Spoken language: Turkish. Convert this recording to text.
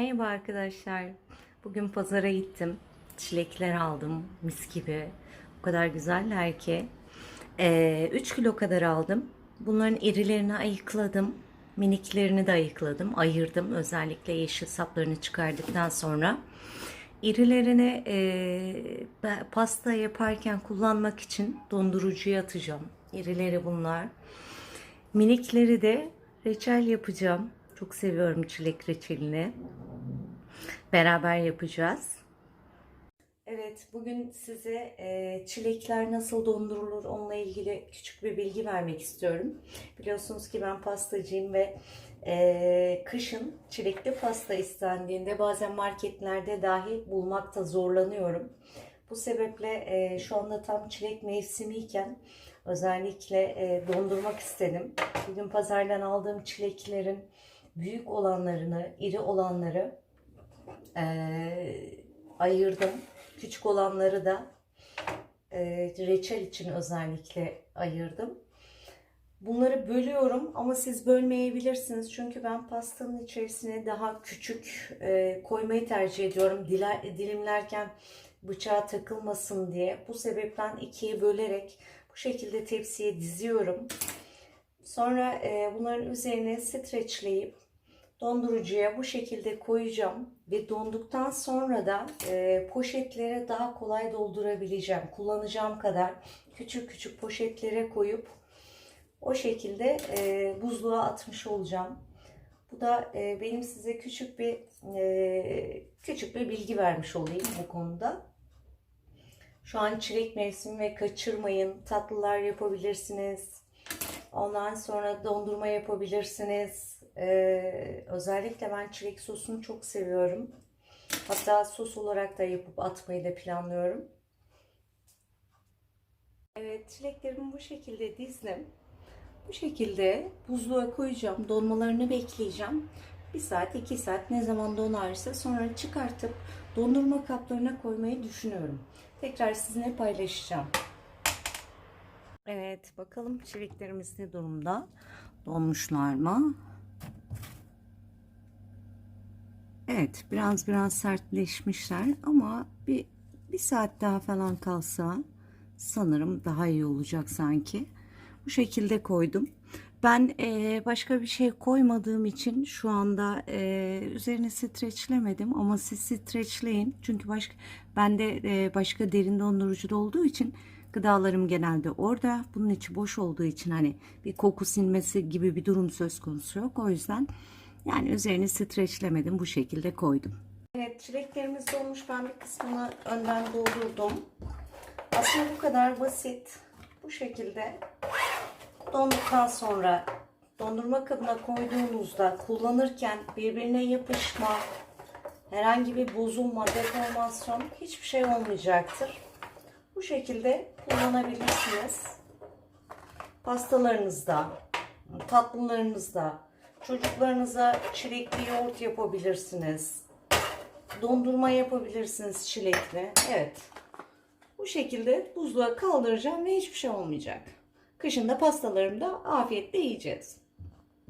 Merhaba arkadaşlar. Bugün pazara gittim. Çilekler aldım. Mis gibi. O kadar güzeller ki. 3 kilo kadar aldım. Bunların irilerini ayıkladım. Miniklerini de ayıkladım. Ayırdım. Özellikle yeşil saplarını çıkardıktan sonra. İrilerini e, pasta yaparken kullanmak için dondurucuya atacağım. İrileri bunlar. Minikleri de reçel yapacağım. Çok seviyorum çilek reçelini. Beraber yapacağız. Evet, bugün size e, çilekler nasıl dondurulur onunla ilgili küçük bir bilgi vermek istiyorum. Biliyorsunuz ki ben pastacıyım ve e, kışın çilekli pasta istendiğinde bazen marketlerde dahi bulmakta zorlanıyorum. Bu sebeple e, şu anda tam çilek mevsimiyken özellikle e, dondurmak istedim. Bugün pazardan aldığım çileklerin büyük olanlarını, iri olanları e, ayırdım. Küçük olanları da e, reçel için özellikle ayırdım. Bunları bölüyorum ama siz bölmeyebilirsiniz. Çünkü ben pastanın içerisine daha küçük e, koymayı tercih ediyorum. Diler, dilimlerken bıçağa takılmasın diye. Bu sebepten ikiye bölerek bu şekilde tepsiye diziyorum. Sonra e, bunların üzerine streçleyip dondurucuya bu şekilde koyacağım ve donduktan sonra da e, poşetlere daha kolay doldurabileceğim. Kullanacağım kadar küçük küçük poşetlere koyup o şekilde e, buzluğa atmış olacağım. Bu da e, benim size küçük bir e, küçük bir bilgi vermiş olayım bu konuda. Şu an çilek mevsimi ve kaçırmayın. Tatlılar yapabilirsiniz. Ondan sonra dondurma yapabilirsiniz. Ee, özellikle ben çilek sosunu çok seviyorum. Hatta sos olarak da yapıp atmayı da planlıyorum. Evet çileklerimi bu şekilde dizdim. Bu şekilde buzluğa koyacağım. Donmalarını bekleyeceğim. Bir saat, iki saat ne zaman donarsa sonra çıkartıp dondurma kaplarına koymayı düşünüyorum. Tekrar sizinle paylaşacağım. Evet bakalım çileklerimiz ne durumda? Donmuşlar mı? Evet biraz biraz sertleşmişler ama bir, bir saat daha falan kalsa sanırım daha iyi olacak sanki. Bu şekilde koydum. Ben e, başka bir şey koymadığım için şu anda e, üzerine streçlemedim ama siz streçleyin. Çünkü başka bende e, başka derin dondurucuda olduğu için gıdalarım genelde orada. Bunun içi boş olduğu için hani bir koku sinmesi gibi bir durum söz konusu yok. O yüzden yani üzerine streçlemedim. Bu şekilde koydum. Evet çileklerimiz dolmuş. Ben bir kısmını önden doldurdum. Aslında bu kadar basit. Bu şekilde donduktan sonra dondurma kabına koyduğunuzda kullanırken birbirine yapışma, herhangi bir bozulma, deformasyon hiçbir şey olmayacaktır. Bu şekilde kullanabilirsiniz. Pastalarınızda, tatlılarınızda, çocuklarınıza çilekli yoğurt yapabilirsiniz. Dondurma yapabilirsiniz çilekli. Evet. Bu şekilde buzluğa kaldıracağım ve hiçbir şey olmayacak. Kışın da pastalarımda afiyetle yiyeceğiz.